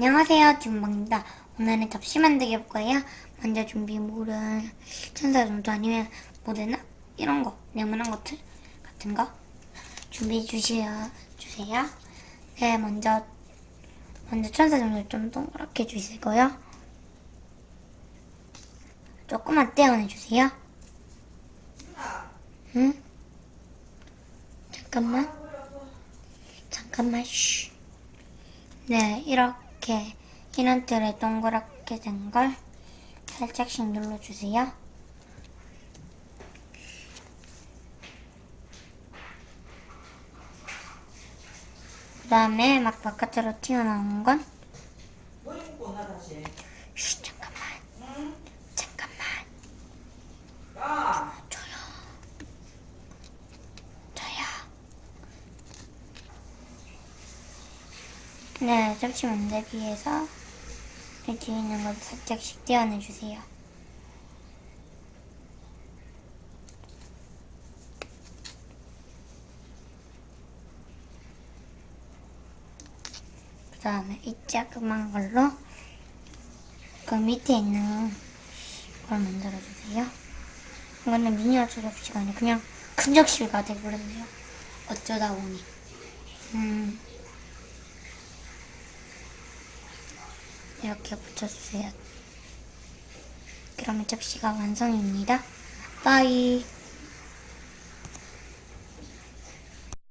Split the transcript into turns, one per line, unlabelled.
안녕하세요, 김방입니다. 오늘은 접시 만들기 할 거예요. 먼저 준비물은 천사 정도 아니면 모데나 이런 거, 네모난 것들 같은 거 준비해 주세요. 주세요. 네, 먼저 먼저 천사 정도 좀 동그랗게 주시고요. 조금만 떼어내 주세요. 응? 잠깐만. 잠깐만, 쉬. 네, 이렇게 이런 틀에 동그랗게 된 걸 살짝씩 눌러주세요. 그 다음에 막 바깥으로 튀어나오는
건뭐입고 나 다시.
쉬, 잠깐만. 잠깐만.
야,
줘요. 줘요. 네, 접시 만들기에서 이 뒤에 있는 걸 살짝씩 떼어내주세요. 그 다음에 이 자그만 걸로 그 밑에 있는 걸 만들어주세요. 이거는 미니어처 접시가 아니고 그냥 큰 접시가 돼버렸네요. 어쩌다 보니. 음. 이렇게 붙여주세요. 그러면 접시가 완성입니다. 빠이.